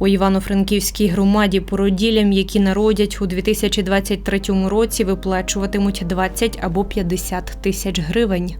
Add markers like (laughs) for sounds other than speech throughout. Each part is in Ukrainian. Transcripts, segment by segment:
У Івано-Франківській громаді породіллям, які народять у 2023 році, виплачуватимуть 20 або 50 тисяч гривень.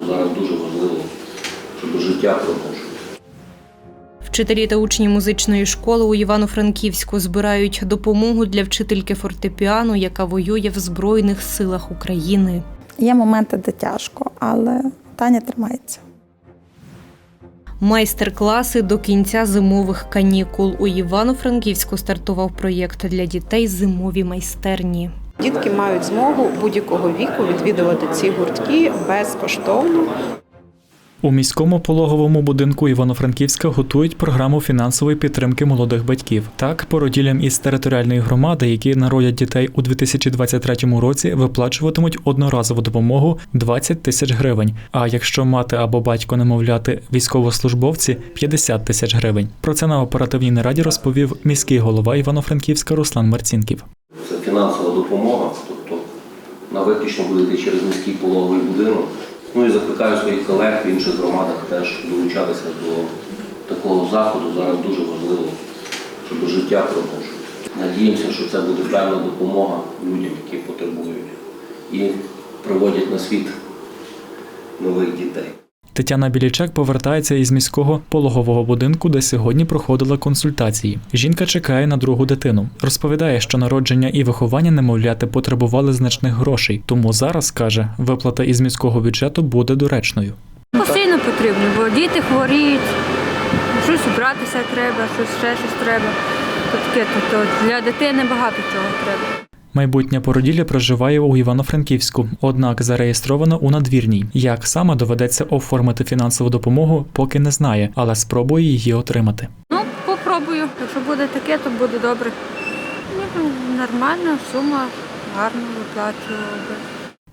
Зараз дуже важливо, щоб життя продовжувати. Вчителі та учні музичної школи у Івано-Франківську збирають допомогу для вчительки фортепіано, яка воює в Збройних силах України. Є моменти, де тяжко, але Таня тримається. Майстер-класи до кінця зимових канікул. У Івано-Франківську стартував проєкт для дітей зимові майстерні. Дітки мають змогу будь-якого віку відвідувати ці гуртки безкоштовно. У міському пологовому будинку Івано-Франківська готують програму фінансової підтримки молодих батьків. Так, породіллям із територіальної громади, які народять дітей у 2023 році, виплачуватимуть одноразову допомогу 20 тисяч гривень. А якщо мати або батько немовляти військовослужбовці 50 тисяч гривень. Про це на оперативній нараді розповів міський голова Івано-Франківська Руслан Марцінків. Це фінансова допомога, тобто вона виключно буде через міський пологовий будинок. Ну і закликаю своїх колег в інших громадах теж долучатися до такого заходу. Зараз дуже важливо, щоб життя продовжувати. Надіємося, що це буде певна допомога людям, які потребують, і приводять на світ нових дітей. Тетяна Білічак повертається із міського пологового будинку, де сьогодні проходила консультації. Жінка чекає на другу дитину. Розповідає, що народження і виховання немовляти потребували значних грошей. Тому зараз каже, виплата із міського бюджету буде доречною. Постійно потрібно, бо діти хворіють, щось убратися треба, щось ще щось треба. То таке, то, то для дитини багато чого треба. Майбутня породілля проживає у Івано-Франківську, однак зареєстрована у надвірній. Як саме доведеться оформити фінансову допомогу, поки не знає, але спробує її отримати. Ну, попробую. Якщо буде таке, то буде добре. Ну, нормальна сума, гарно виплачувала би.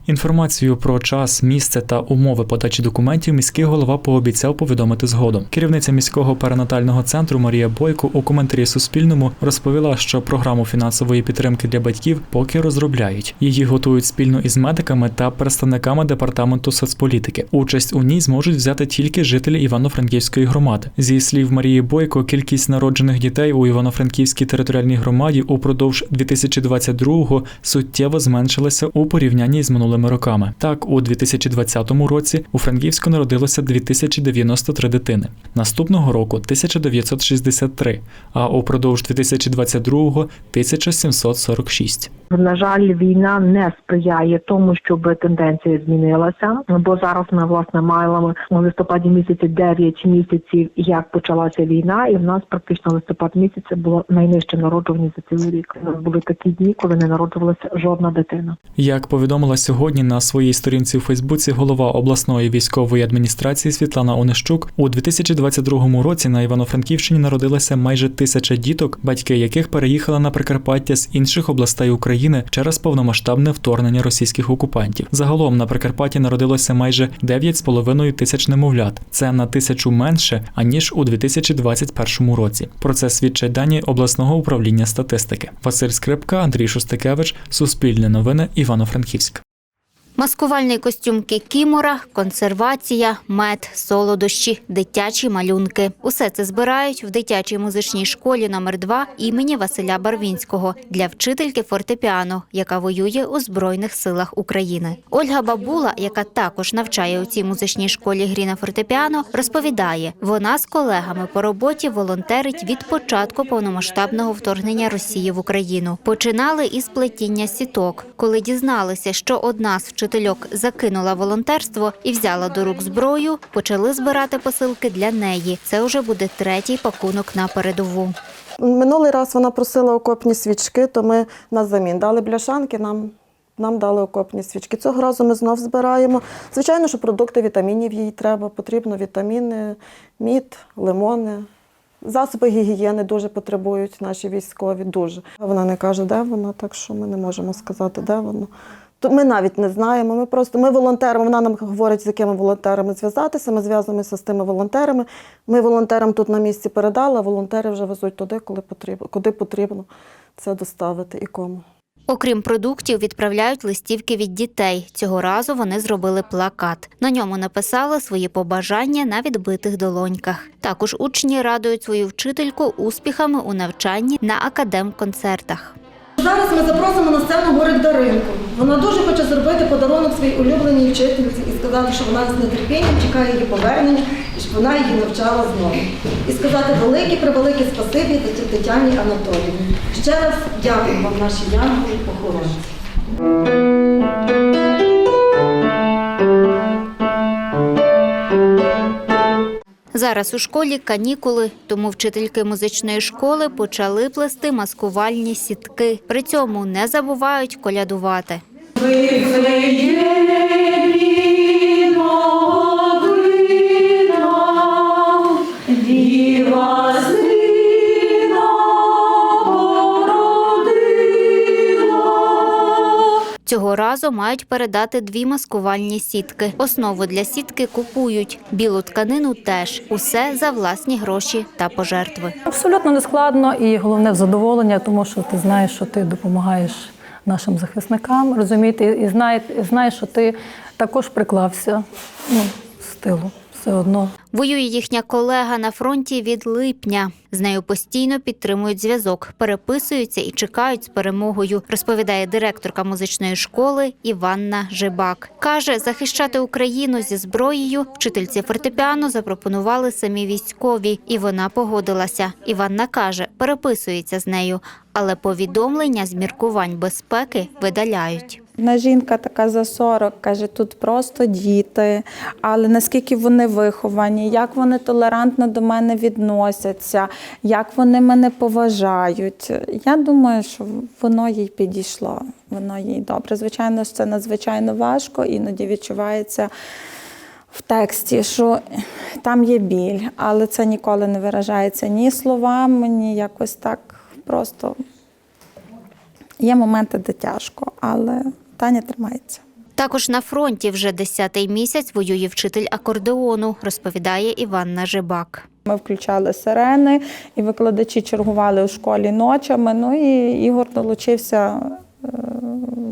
Інформацію про час, місце та умови подачі документів міський голова пообіцяв повідомити згодом. Керівниця міського перинатального центру Марія Бойко у коментарі Суспільному розповіла, що програму фінансової підтримки для батьків поки розробляють. Її готують спільно із медиками та представниками департаменту соцполітики. Участь у ній зможуть взяти тільки жителі Івано-Франківської громади. Зі слів Марії Бойко, кількість народжених дітей у Івано-Франківській територіальній громаді упродовж 2022-го суттєво зменшилася у порівнянні з минулими роками. Так, у 2020 році у Франківську народилося 2093 дитини. Наступного року 1963, а упродовж 2022-го 1746. На жаль, війна не сприяє тому, щоб тенденція змінилася. Бо зараз ми власне маємо у листопаді місяці 9 місяців, як почалася війна, і в нас практично листопад місяця було найнижче народжуваність за цілий рік. У нас були такі дні, коли не народжувалася жодна дитина. Як повідомила сьогодні на своїй сторінці у Фейсбуці голова обласної військової адміністрації Світлана Онищук, у 2022 році на Івано-Франківщині народилося майже тисяча діток, батьки яких переїхали на Прикарпаття з інших областей України через повномасштабне вторгнення російських окупантів. Загалом на Прикарпатті народилося майже 9,5 тисяч немовлят. Це на тисячу менше аніж у 2021 році. Про це свідчать дані обласного управління статистики. Василь Скрипка, Андрій Шостикевич, Суспільне новини, Івано-Франківськ. Маскувальний костюм кікімора, консервація, мед, солодощі, дитячі малюнки. Усе це збирають в дитячій музичній школі номер 2 імені Василя Барвінського для вчительки фортепіано, яка воює у Збройних силах України. Ольга Бабула, яка також навчає у цій музичній школі грі на фортепіано, розповідає, вона з колегами по роботі волонтерить від початку повномасштабного вторгнення Росії в Україну. Починали із плетіння сіток. Коли дізналися, що одна з вчительок закинула волонтерство і взяла до рук зброю, почали збирати посилки для неї. Це вже буде третій пакунок на передову. Минулий раз вона просила окопні свічки, то ми на замін дали бляшанки, нам, нам дали окопні свічки. Цього разу ми знов збираємо. Звичайно, що продукти вітамінів їй треба, потрібно вітаміни, мід, лимони. Засоби гігієни дуже потребують наші військові, дуже. Вона не каже, де вона, так що ми не можемо сказати, де воно. То ми навіть не знаємо. Ми просто ми волонтерами. Вона нам говорить, з якими волонтерами зв'язатися. Ми зв'язуємося з тими волонтерами. Ми волонтерам тут на місці передали, а волонтери вже везуть туди, коли потрібно, куди потрібно це доставити і кому. Окрім продуктів, відправляють листівки від дітей. Цього разу вони зробили плакат. На ньому написали свої побажання на відбитих долоньках. Також учні радують свою вчительку успіхами у навчанні на академконцертах. Зараз ми запросимо на сцену Горик Даринку. Вона дуже хоче зробити подарунок своїй улюбленій вчительці і сказати, що вона з нетерпінням чекає її повернення і щоб вона її навчала знову. І сказати велике превелике спасибі Тет- Тетяні Анатоліївні. Ще раз дякую вам, наші янголи і. Зараз у школі канікули, тому вчительки музичної школи почали плести маскувальні сітки. При цьому не забувають колядувати. Цього разу мають передати дві маскувальні сітки. Основу для сітки купують. Білу тканину теж. Усе за власні гроші та пожертви. Абсолютно не складно і головне задоволення, тому що ти знаєш, що ти допомагаєш нашим захисникам, розумієте, і знає, і знає, що ти також приклався ну, з тилу все одно. Воює їхня колега на фронті від липня. З нею постійно підтримують зв'язок, переписуються і чекають з перемогою, розповідає директорка музичної школи Іванна Жибак. Каже, захищати Україну зі зброєю вчительці фортепіано запропонували самі військові, і вона погодилася. Іванна каже, переписується з нею, але повідомлення з міркувань безпеки видаляють. Одна жінка така за 40, каже, тут просто діти, але наскільки вони виховані, як вони толерантно до мене відносяться, як вони мене поважають. Я думаю, що воно їй підійшло, воно їй добре. Звичайно, це надзвичайно важко, іноді відчувається в тексті, що там є біль, але це ніколи не виражається ні словами, ні якось так просто. Є моменти, де тяжко, але Таня тримається. Також на фронті вже десятий місяць воює вчитель акордеону, розповідає Іванна Жибак. Ми включали сирени, і викладачі чергували у школі ночами. Ну і Ігор долучився е,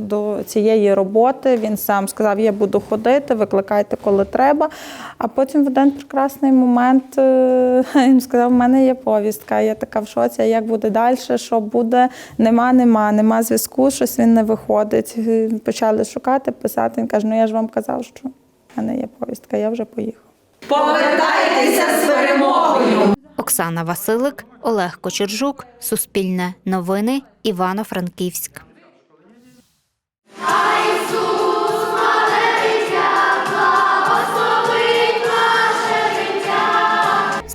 до цієї роботи. Він сам сказав: я буду ходити, викликайте, коли треба. А потім в один прекрасний момент е, (laughs) він сказав: у мене є повістка. Я така в шоці, а як буде далі, що буде? Нема, нема, нема зв'язку, щось він не виходить. Е, Почали шукати, писати. Він каже: ну я ж вам казав, що в мене є повістка, я вже поїхав. Повертайтеся з перемогою. Оксана Василик, Олег Кочержук, Суспільне новини, Івано-Франківськ.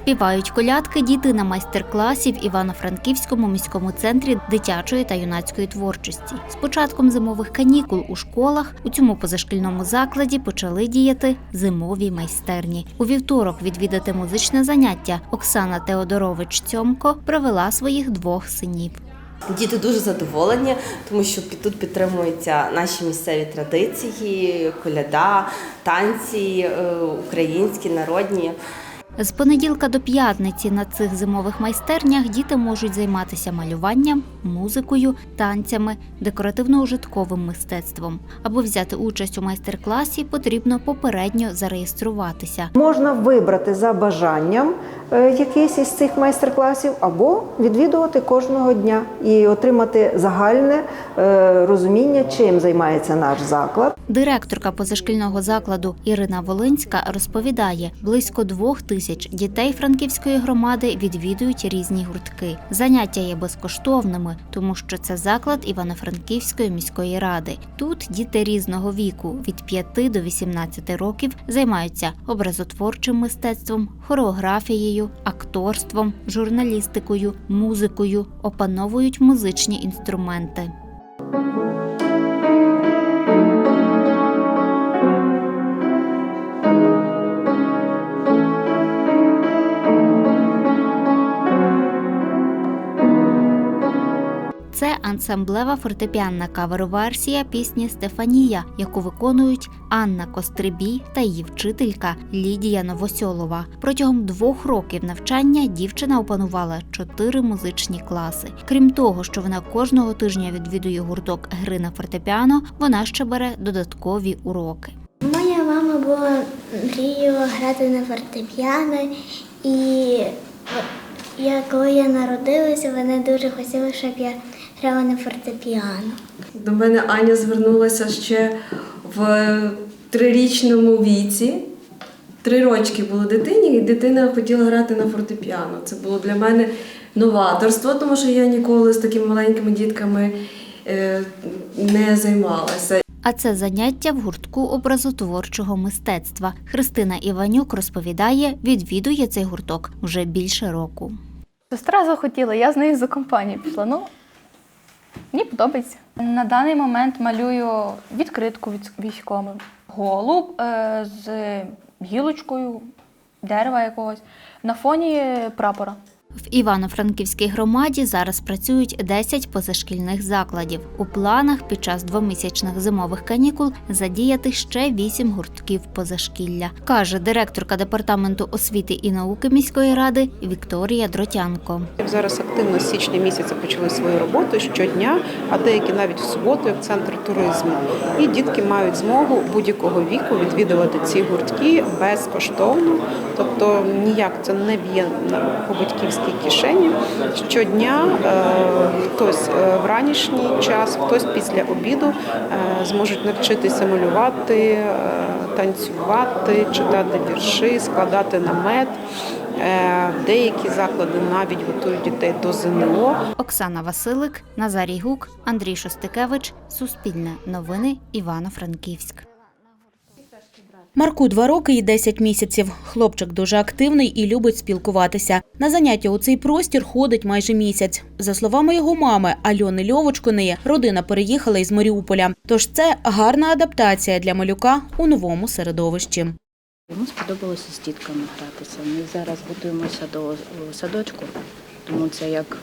Співають колядки діти на майстер-класі в Івано-Франківському міському центрі дитячої та юнацької творчості. З початком зимових канікул у школах у цьому позашкільному закладі почали діяти зимові майстерні. У вівторок відвідати музичне заняття Оксана Теодорович Цьомко привела своїх двох синів. Діти дуже задоволені, тому що тут підтримуються наші місцеві традиції, коляда, танці е, українські, народні. З понеділка до п'ятниці на цих зимових майстернях діти можуть займатися малюванням, музикою, танцями, декоративно-ужитковим мистецтвом. Аби взяти участь у майстер-класі, потрібно попередньо зареєструватися. Можна вибрати за бажанням е, якийсь із цих майстер-класів або відвідувати кожного дня і отримати загальне е, розуміння, чим займається наш заклад. Директорка позашкільного закладу Ірина Волинська розповідає, близько двох тисяч дітей Франківської громади відвідують різні гуртки. Заняття є безкоштовними, тому що це заклад Івано-Франківської міської ради. Тут діти різного віку від 5 до 18 років займаються образотворчим мистецтвом, хореографією, акторством, журналістикою, музикою, опановують музичні інструменти. Ансамблева фортепіанна кавер-версія пісні Стефанія, яку виконують Анна Кострибій та її вчителька Лідія Новосьолова. Протягом двох років навчання дівчина опанувала чотири музичні класи. Крім того, що вона кожного тижня відвідує гурток гри на фортепіано, вона ще бере додаткові уроки. Моя мама була мріяла грати на фортепіано, і я, коли я народилася, вона дуже хотіла, щоб я грала на фортепіано. До мене Аня звернулася ще в трирічному віці. Три рочки було дитині, і дитина хотіла грати на фортепіано. Це було для мене новаторство, тому що я ніколи з такими маленькими дітками е, не займалася. А це заняття в гуртку образотворчого мистецтва. Христина Іванюк розповідає, відвідує цей гурток вже більше року. Сестра захотіла, я з нею за компанію пішла. Ну, мені подобається. На даний момент малюю відкритку від військовим. Голуб е, з гілочкою, дерева якогось на фоні прапора. В Івано-Франківській громаді зараз працюють 10 позашкільних закладів. У планах під час двомісячних зимових канікул задіяти ще 8 гуртків позашкілля, каже директорка департаменту освіти і науки міської ради Вікторія Дротянко. Зараз активно з січня місяця почали свою роботу щодня, а деякі навіть в суботу, як центр туризму. І дітки мають змогу будь-якого віку відвідувати ці гуртки безкоштовно, тобто ніяк це не б'є на- по батьківській кишені. Щодня е, хтось е, в ранішній час, хтось після обіду е, зможуть навчитися малювати, танцювати, читати вірші, складати намет. Деякі заклади навіть готують дітей до ЗНО. Оксана Василик, Назарій Гук, Андрій Шостикевич, Суспільне новини, Івано-Франківськ. Марку два роки і 10 місяців. Хлопчик дуже активний і любить спілкуватися. На заняття у цей простір ходить майже місяць. За словами його мами Альони Льовочкиної, родина переїхала із Маріуполя. Тож це гарна адаптація для малюка у новому середовищі. Йому сподобалося з дітками гратися. Ми зараз готуємося до садочку, тому це як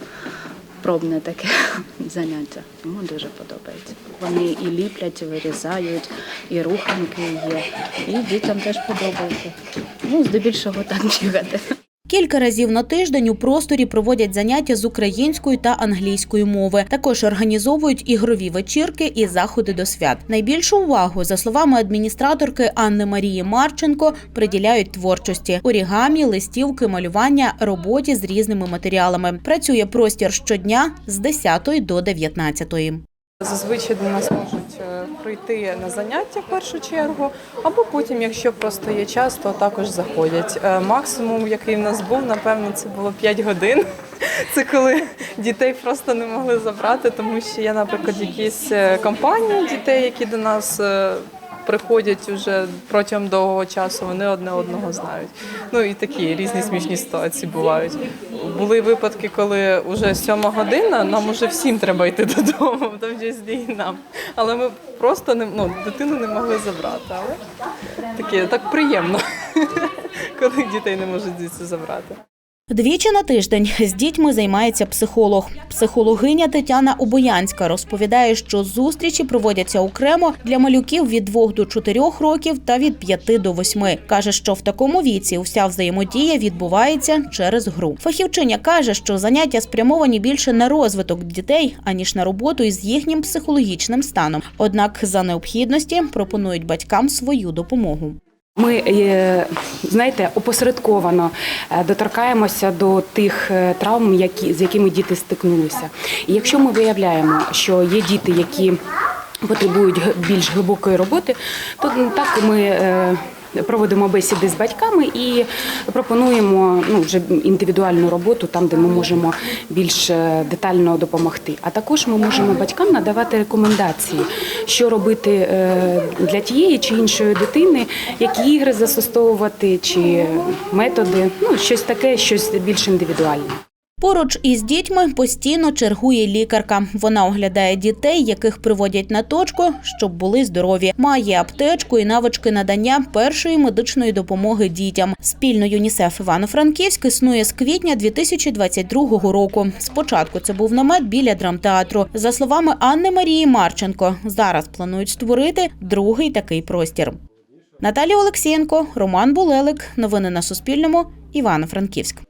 пробне таке (laughs) заняття. Йому дуже подобається. Вони і ліплять, і вирізають, і руханки є. І дітям теж подобається. Ну, здебільшого так бігати. Кілька разів на тиждень у просторі проводять заняття з української та англійської мови. Також організовують ігрові вечірки і заходи до свят. Найбільшу увагу, за словами адміністраторки Анни Марії Марченко, приділяють творчості: орігамі, листівки, малювання, роботі з різними матеріалами. Працює простір щодня з 10 до 19. Зазвичай до нас можуть е, прийти на заняття в першу чергу, або потім, якщо просто є час, то також заходять. Е, Максимум, який в нас був, напевно, це було 5 годин. (laughs) Це коли дітей просто не могли забрати, тому що є, наприклад, якісь е, компанії дітей, які до нас приходять вже протягом довгого часу, вони одне одного знають. Ну і такі різні смішні ситуації бувають. Були випадки, коли вже сьома година, нам уже всім треба йти додому, в тому числі і нам. Але ми просто не ну, дитину не могли забрати. Але таке так приємно, (laughs) коли дітей не можуть звідси забрати. Двічі на тиждень з дітьми займається психолог. Психологиня Тетяна Обоянська розповідає, що зустрічі проводяться окремо для малюків від 2 до 4 років та від 5 до 8. Каже, що в такому віці вся взаємодія відбувається через гру. Фахівчиня каже, що заняття спрямовані більше на розвиток дітей, аніж на роботу із їхнім психологічним станом. Однак за необхідності пропонують батькам свою допомогу. Ми, е, знаєте, опосередковано е, доторкаємося до тих е, травм, які, з якими діти стикнулися. І якщо ми виявляємо, що є діти, які потребують більш глибокої роботи, то так ми проводимо бесіди з батьками і пропонуємо ну, вже індивідуальну роботу там, де ми можемо більш е, детально допомогти. А також ми можемо батькам надавати рекомендації, що робити е, для тієї чи іншої дитини, які ігри застосовувати, чи методи, ну щось таке, щось більш індивідуальне. Поруч із дітьми постійно чергує лікарка. Вона оглядає дітей, яких приводять на точку, щоб були здорові. Має аптечку і навички надання першої медичної допомоги дітям. Спільно ЮНІСЕФ Івано-Франківськ існує з квітня 2022 року. Спочатку це був намет біля драмтеатру. За словами Анни Марії Марченко, зараз планують створити другий такий простір. Наталія Олексієнко, Роман Булелик. Новини на Суспільному. Івано-Франківськ.